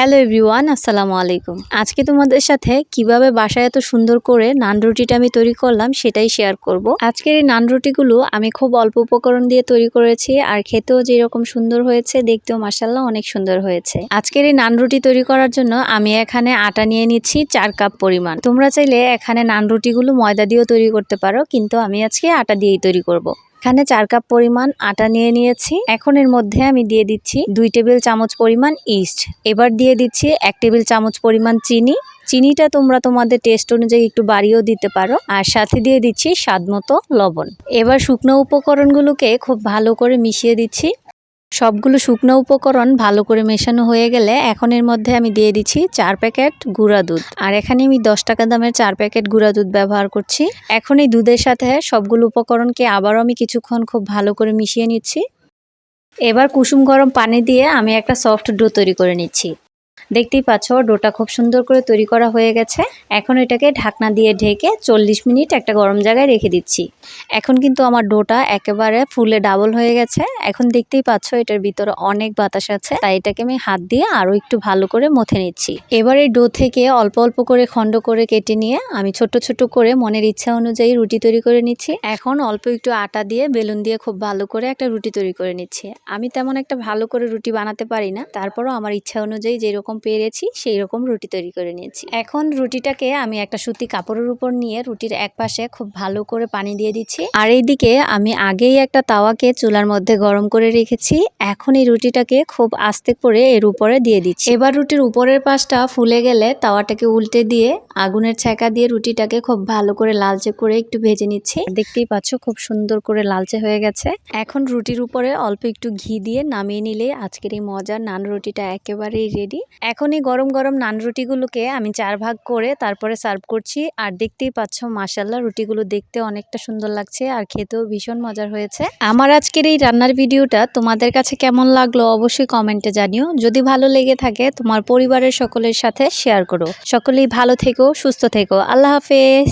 Hello everyone, আসসালামু আলাইকুম। আজকে তোমাদের সাথে কীভাবে বাসায় এত সুন্দর করে নান রুটিটা আমি তৈরি করলাম সেটাই শেয়ার করব। আজকের এই নান রুটিগুলো আমি খুব অল্প উপকরণ দিয়ে তৈরি করেছি আর খেতেও যেরকম সুন্দর হয়েছে, দেখতেও মাসাল্লাহ অনেক সুন্দর হয়েছে। আজকের এই নান রুটি তৈরি করার জন্য আমি এখানে আটা নিয়ে নিচ্ছি চার কাপ পরিমাণ। তোমরা চাইলে এখানে নান রুটিগুলো ময়দা দিয়েও তৈরি করতে পারো, কিন্তু আমি আজকে আটা দিয়েই তৈরি করব। এখানে চার কাপ পরিমাণ আটা নিয়ে নিয়েছি। এখন এর মধ্যে আমি দিয়ে দিচ্ছি দুই টেবিল চামচ পরিমাণ ইস্ট। এবার দিয়ে দিচ্ছি এক টেবিল চামচ পরিমাণ চিনি। চিনিটা তোমরা তোমাদের টেস্ট অনুযায়ী একটু বাড়িয়েও দিতে পারো। আর সাথে দিয়ে দিচ্ছি স্বাদ মতো লবণ। এবার শুকনো উপকরণগুলোকে খুব ভালো করে মিশিয়ে দিচ্ছি। সবগুলো শুকনো উপকরণ ভালো করে মেশানো হয়ে গেলে এখন এর মধ্যে আমি দিয়ে দিচ্ছি চার প্যাকেট গুঁড়া দুধ। আর এখানে আমি দশ টাকা দামের চার প্যাকেট গুঁড়া দুধ ব্যবহার করছি। এখন এই দুধের সাথে সবগুলো উপকরণকে আবারও আমি কিছুক্ষণ খুব ভালো করে মিশিয়ে নিচ্ছি। এবার কুসুম গরম পানি দিয়ে আমি একটা সফট ডো তৈরি করে নিচ্ছি। দেখতেই পাচ্ছ, ডোটা খুব সুন্দর করে তৈরি করা হয়ে গেছে। এখন এটাকে ঢাকনা দিয়ে ঢেকে চল্লিশ মিনিট একটা গরম জায়গায় রেখে দিচ্ছি। এখন কিন্তু আমার ডোটা একেবারে ফুলে ডাবল হয়ে গেছে। এখন দেখতেই পাচ্ছ, এটার ভিতরে অনেক বাতাস আছে। তাই এটাকে আমি হাত দিয়ে আরও একটু ভালো করে মথে নিচ্ছি। এবার এই ডো থেকে অল্প অল্প করে খণ্ড করে কেটে নিয়ে আমি ছোট ছোট করে মনের ইচ্ছা অনুযায়ী রুটি তৈরি করে নিচ্ছি। এখন অল্প একটু আটা দিয়ে, বেলুন দিয়ে খুব ভালো করে একটা রুটি তৈরি করে নিচ্ছি। আমি তেমন একটা ভালো করে রুটি বানাতে পারি না। তারপরও আমার ইচ্ছা অনুযায়ী যেরকম পেরেছি সেই রকম রুটি তৈরি করে নিয়েছি। এখন রুটিটাকে আমি একটা সুতি কাপড়ের উপর নিয়ে রুটির এক পাশে খুব ভালো করে পানি দিয়ে দিচ্ছি। আর এইদিকে আমি আগেই একটা তাওয়াকে চুলার মধ্যে গরম করে রেখেছি। এখন এই রুটিটাকে খুব আস্তে করে এর উপরে দিয়ে দিচ্ছি। এবার রুটির উপরের পাশটা ফুলে গেলে তাওয়াটাকে উল্টে দিয়ে আগুনের ছ্যাঁকা দিয়ে রুটিটাকে খুব ভালো করে লালচে করে একটু ভেজে নিচ্ছি। দেখতেই পাচ্ছ খুব সুন্দর করে লালচে হয়ে গেছে। এখন রুটির উপরে অল্প একটু ঘি দিয়ে নামিয়ে নিলে আজকের এই মজার নান রুটিটা একেবারেই রেডি এখন এই গরম গরম নান রুটিগুলোকে আমি চার ভাগ করে তারপরে সার্ভ করছি আর দেখতেই পাচ্ছ মাসাল্লাহ রুটিগুলো দেখতে অনেকটা সুন্দর লাগছে আর খেতেও ভীষণ মজার হয়েছে। আমার আজকের এই রান্নার ভিডিওটা তোমাদের কাছে কেমন লাগল অবশ্যই কমেন্টে জানিও। যদি ভালো লেগে থাকে, তোমার পরিবারের সকলের সাথে শেয়ার করো। সকলেই ভালো থেকো, সুস্থ থেকো। আল্লাহ হাফেজ।